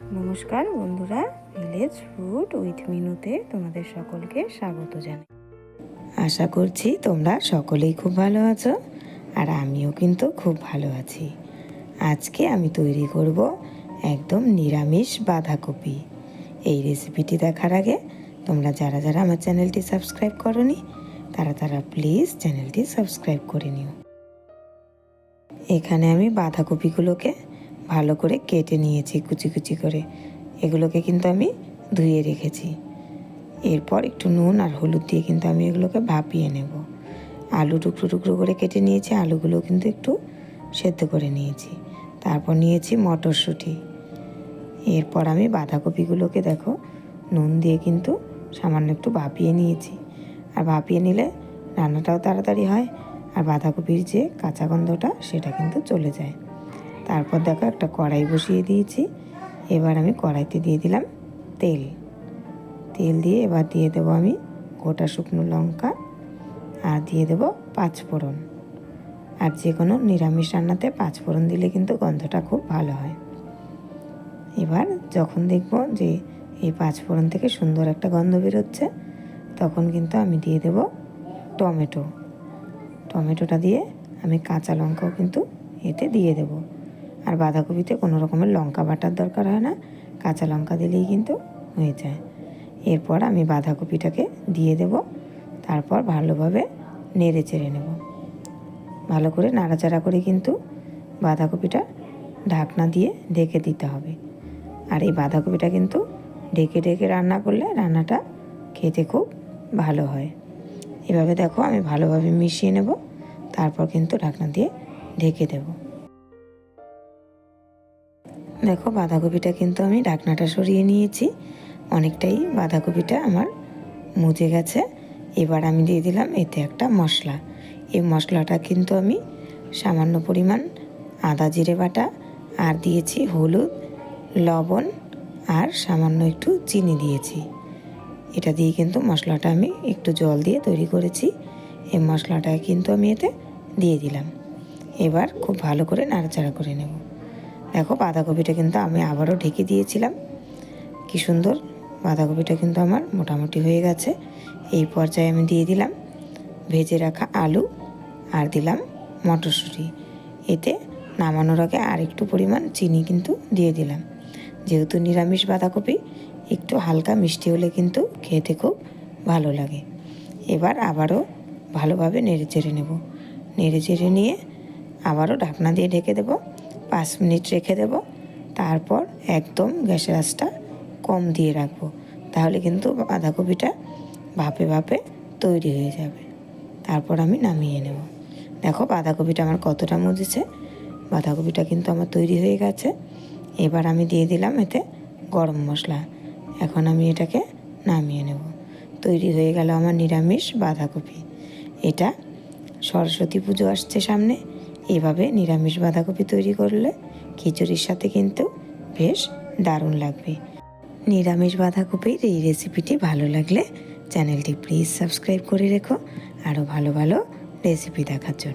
নমস্কার বন্ধুরা village food with মিনুতে তোমাদের সকলকে স্বাগত জানাই। আশা করছি তোমরা সকলেই খুব ভালো আছো আর আমিও কিন্তু খুব ভালো আছি। আজকে আমি তৈরি করব একদম নিরামিষ বাঁধাকপি। এই রেসিপিটি দেখার আগে তোমরা যারা যারা আমার চ্যানেলটি সাবস্ক্রাইব করনি, তারা তারা প্লিজ চ্যানেলটি সাবস্ক্রাইব করে নিও। এখানে আমি বাঁধাকপিগুলোকে ভালো করে কেটে নিয়েছি, কুচি কুচি করে। এগুলোকে কিন্তু আমি ধুয়ে রেখেছি। এরপর একটু নুন আর হলুদ দিয়ে কিন্তু আমি এগুলোকে ভাপিয়ে নেব। আলু টুকরো টুকরো করে কেটে নিয়েছি, আলুগুলো কিন্তু একটু সেদ্ধ করে নিয়েছি। তারপর নিয়েছি মটরশুঁটি। এরপর আমি বাঁধাকপিগুলোকে দেখো, নুন দিয়ে কিন্তু সামান্য একটু ভাপিয়ে নিয়েছি। আর ভাপিয়ে নিলে রান্নাটাও তাড়াতাড়ি হয়, আর বাঁধাকপির যে কাঁচা গন্ধটা সেটা কিন্তু চলে যায়। তারপর দেখো একটা কড়াই বসিয়ে দিয়েছি। এবার আমি কড়াইতে দিয়ে দিলাম তেল। তেল দিয়ে এবার দিয়ে দেবো আমি গোটা শুকনো লঙ্কা আর দিয়ে দেবো পাঁচ ফোড়ন আর যে কোনো নিরামিষ রান্নাতে পাঁচ ফোড়ন দিলে কিন্তু গন্ধটা খুব ভালো হয়। এবার যখন দেখব যে এই পাঁচ ফোড়ন থেকে সুন্দর একটা গন্ধ বেরোচ্ছে, তখন কিন্তু আমি দিয়ে দেব টমেটো। টমেটোটা দিয়ে আমি কাঁচা লঙ্কাও কিন্তু এতে দিয়ে দেব। আর বাঁধাকপিতে কোনো রকমের লঙ্কা বাটার দরকার হয় না, কাঁচা লঙ্কা দিলেই কিন্তু হয়ে যায়। এরপর আমি বাঁধাকপিটাকে দিয়ে দেব, তারপর ভালোভাবে নেড়ে চেড়ে নেব। ভালো করে নাড়াচাড়া করে কিন্তু বাঁধাকপিটা ঢাকনা দিয়ে ঢেকে দিতে হবে। আর এই বাঁধাকপিটা কিন্তু ঢেকে ঢেকে রান্না করলে রান্নাটা খেতে খুব ভালো হয়। এভাবে দেখো আমি ভালোভাবে মিশিয়ে নেব, তারপর কিন্তু ঢাকনা দিয়ে ঢেকে দেব। দেখো, বাঁধাকপিটা কিন্তু আমি ঢাকনাটা সরিয়ে নিয়েছি। অনেকটাই বাঁধাকপিটা আমার মুজে গেছে। এবার আমি দিয়ে দিলাম এতে একটা মশলা। এই মশলাটা কিন্তু আমি সামান্য পরিমাণ আদা জিরে বাটা আর দিয়েছি হলুদ, লবণ আর সামান্য একটু চিনি দিয়েছি। এটা দিয়ে কিন্তু মশলাটা আমি একটু জল দিয়ে তৈরি করেছি। এই মশলাটা কিন্তু আমি এতে দিয়ে দিলাম। এবার খুব ভালো করে নাড়াচাড়া করে নেব। দেখো বাঁধাকপিটা কিন্তু আমি আবারও ঢেকে দিয়েছিলাম। কি সুন্দর, বাঁধাকপিটা কিন্তু আমার মোটামুটি হয়ে গেছে। এই পর্যায়ে আমি দিয়ে দিলাম ভেজে রাখা আলু আর দিলাম মটরশুঁটি। এতে নামানোর আগে আর একটু পরিমাণ চিনি কিন্তু দিয়ে দিলাম। যেহেতু নিরামিষ বাঁধাকপি, একটু হালকা মিষ্টি হলে কিন্তু খেতে খুব ভালো লাগে। এবার আবারও ভালোভাবে নেড়ে চেড়ে নেব। নেড়ে চেড়ে নিয়ে আবারও ঢাকনা দিয়ে ঢেকে দেব। পাঁচ মিনিট রেখে দেব। তারপর একদম গ্যাসের আঁচটা কম দিয়ে রাখব। তাহলে কিন্তু বাঁধাকপিটা ভাপে ভাপে তৈরি হয়ে যাবে। তারপর আমি নামিয়ে নেব। দেখো বাঁধাকপিটা আমার কতটা মজেছে। বাঁধাকপিটা কিন্তু আমার তৈরি হয়ে গেছে। এবার আমি দিয়ে দিলাম এতে গরম মশলা। এখন আমি এটাকে নামিয়ে নেব। তৈরি হয়ে গেল আমার নিরামিষ বাঁধাকপি। এটা সরস্বতী পুজো আসছে সামনে। এভাবে নিরামিষ বাঁধাকপি তৈরি করলে খিচুড়ির সাথে কিন্তু বেশ দারুণ লাগবে। নিরামিষ বাঁধাকপির এই রেসিপিটি ভালো লাগলে চ্যানেলটি প্লিজ সাবস্ক্রাইব করে রেখো। আরও ভালো ভালো রেসিপি দেখার জন্য।